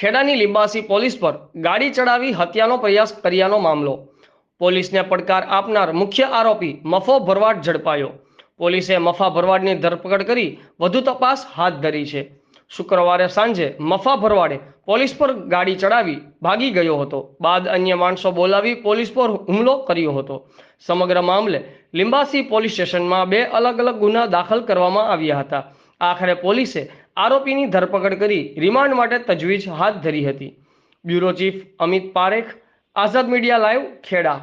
ખેડાની Limbasi police પર ગાડી ચડાવી હત્યાનો પ્રયાસ કર્યાનો મામલો. પોલીસને પડકાર આપનાર મુખ્ય આરોપી મફો ભરવાડ ઝડપાયો. પોલીસે મફા ભરવાડની ધરપકડ કરી વધુ તપાસ હાથ ધરી છે. શુક્રવારે સાંજે મફા ભરવાડે પોલીસ પર ગાડી ચડાવી ભાગી ગયો હતો. બાદ અન્ય માણસો બોલાવી પોલીસ પર હુમલો કર્યો હતો. સમગ્ર મામલે લિંબાસી પોલીસ સ્ટેશનમાં બે અલગ અલગ ગુના દાખલ કરવામાં આવ્યા હતા. આખરે પોલીસે આરોપીની ધરપકડ કરી રિમાન્ડ માટે તજવીજ હાથ ધરી હતી. Bureau chief Amit Parekh, Azad media live, Kheda.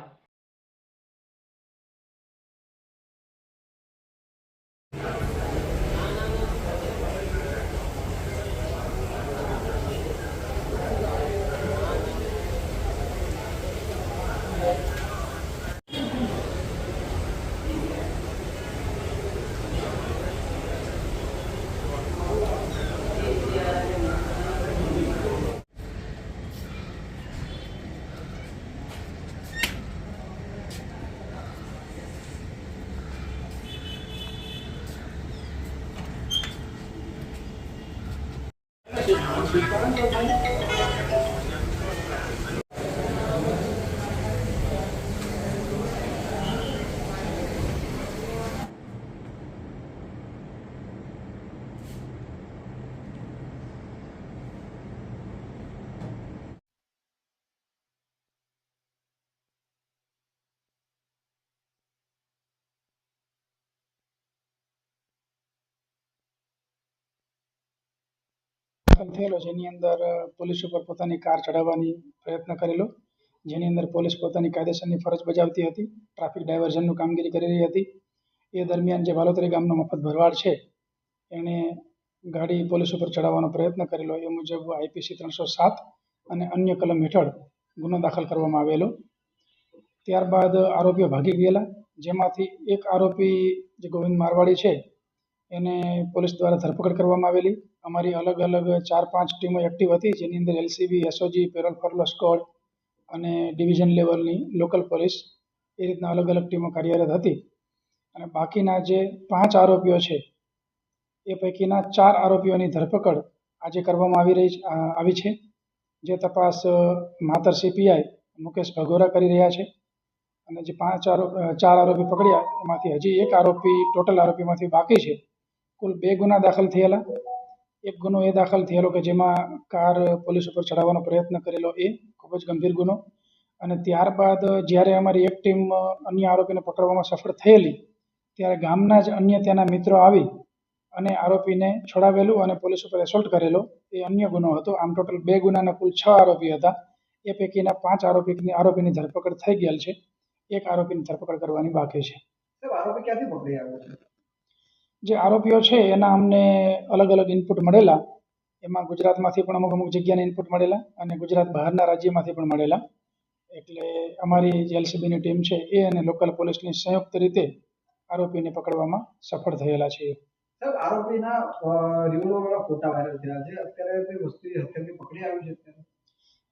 દાખલ થયેલો જેની અંદર પોલીસ ઉપર પોતાની કાર ચડાવવાની પ્રયત્ન કરેલો. જેની અંદર પોલીસ પોતાની કાયદેસરની ફરજ બજાવતી હતી, ટ્રાફિક ડાયવર્ઝનનું કામગીરી કરી રહી હતી. એ દરમિયાન જે વાલોતરી ગામનો મફત ભરવાડ છે, એણે ગાડી પોલીસ ઉપર ચડાવવાનો પ્રયત્ન કરેલો. એ મુજબ આઈપીસી ત્રણસો સાત અને અન્ય કલમ હેઠળ ગુનો દાખલ કરવામાં આવેલો. ત્યારબાદ આરોપીઓ ભાગી ગયેલા. જેમાંથી એક આરોપી જે ગોવિંદ મારવાડી છે, એને પોલીસ દ્વારા ધરપકડ કરવામાં આવેલી. અમારી અલગ અલગ ચાર પાંચ ટીમો એક્ટિવ હતી, જેની અંદર LCB SOG parole furlough squad અને ડિવિઝન લેવલની લોકલ પોલીસ એ રીતના અલગ અલગ ટીમો કાર્યરત હતી. અને બાકીના જે પાંચ આરોપીઓ છે, એ પૈકીના ચાર આરોપીઓની ધરપકડ આજે કરવામાં આવી રહી આવી છે, જે તપાસ માતર સીપીઆઈ મુકેશ ભગોરા કરી રહ્યા છે. અને જે પાંચ આરોપ ચાર આરોપી પકડ્યા, એમાંથી હજી એક આરોપી, ટોટલ આરોપીમાંથી બાકી છે. કુલ બે ગુના દાખલ થયેલા. એક ગુનો એ દાખલ થયેલો કે જેમાં કાર પોલીસ ઉપર ચડાવવાનો પ્રયત્ન કરેલો એ ખૂબ જ ગંભીર ગુનો. અને ત્યારબાદ જ્યારે અમારી એક ટીમ અન્ય આરોપીને પકડવામાં સફળ થયેલી, ત્યારે ગામના જ અન્ય ત્યાંના મિત્રો આવી અને આરોપીને છોડાવેલું અને પોલીસ ઉપર એસોલ્ટ કરેલો એ અન્ય ગુનો હતો. આમ ટોટલ બે ગુનાના કુલ છ આરોપી હતા. એ પૈકીના પાંચ આરોપીની આરોપીની ધરપકડ થઈ ગયેલ છે. એક આરોપીની ધરપકડ કરવાની બાકી છે. આરોપી ક્યાંથી પકડી આવ્યો છે? જે આરોપીઓ છે એના અમને અલગ અલગ ઇનપુટ મળેલા. એમાં ગુજરાતમાંથી પણ અમુક અમુક જગ્યાના ઇનપુટ મળેલા અને ગુજરાત બહારના રાજ્યમાંથી પણ મળેલા. એટલે અમારી જે એલસીબીની ટીમ છે એ અને લોકલ પોલીસની સંયુક્ત રીતે આરોપીને પકડવામાં સફળ થયેલા છે સાહેબ આરોપીના રિવોલ્વરના ફોટા વાયરલ થયા છે. અત્યારે કોઈ વસ્તુ હથિયારથી પકડી આવ્યું છે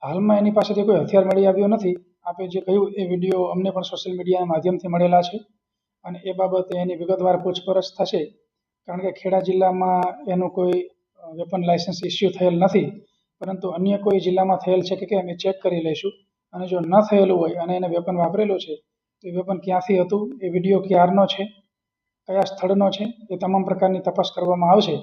હાલમાં એની પાસેથી કોઈ હથિયાર મળી આવ્યો નથી. આપે જે કહ્યું એ વીડિયો અમને પણ સોશિયલ મીડિયાના માધ્યમથી મળેલા છે. અને એ બાબતે એની વિગતવાર પૂછપરછ થશે. કારણ કે ખેડા જિલ્લામાં એનું કોઈ વેપન લાયસન્સ ઇસ્યુ થયેલ નથી. પરંતુ અન્ય કોઈ જિલ્લામાં થયેલ છે કે કેમ એ ચેક કરી લઈશું. અને જો ન થયેલું હોય અને એને વેપન વાપરેલું છે, તો એ વેપન ક્યાંથી હતું? એ વીડિયો ક્યારનો છે? કયા સ્થળનો છે? એ તમામ પ્રકારની તપાસ કરવામાં આવશે.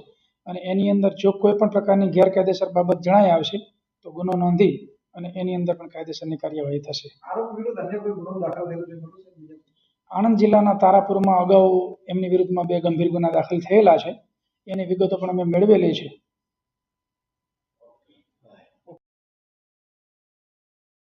અને એની અંદર જો કોઈ પણ પ્રકારની ગેરકાયદેસર બાબત જણાય આવશે, તો ગુનો નોંધી અને એની અંદર પણ કાયદેસરની કાર્યવાહી થશે. આરોપી વિરુદ્ધ અન્ય કોઈ ગુનો દાખલ થયેલો છે? આણંદ જિલ્લાના તારાપુરમાં અગાઉ એમની વિરુદ્ધમાં બે ગંભીર ગુના દાખલ થયેલા છે. એની વિગતો પણ અમે મેળવેલી છે.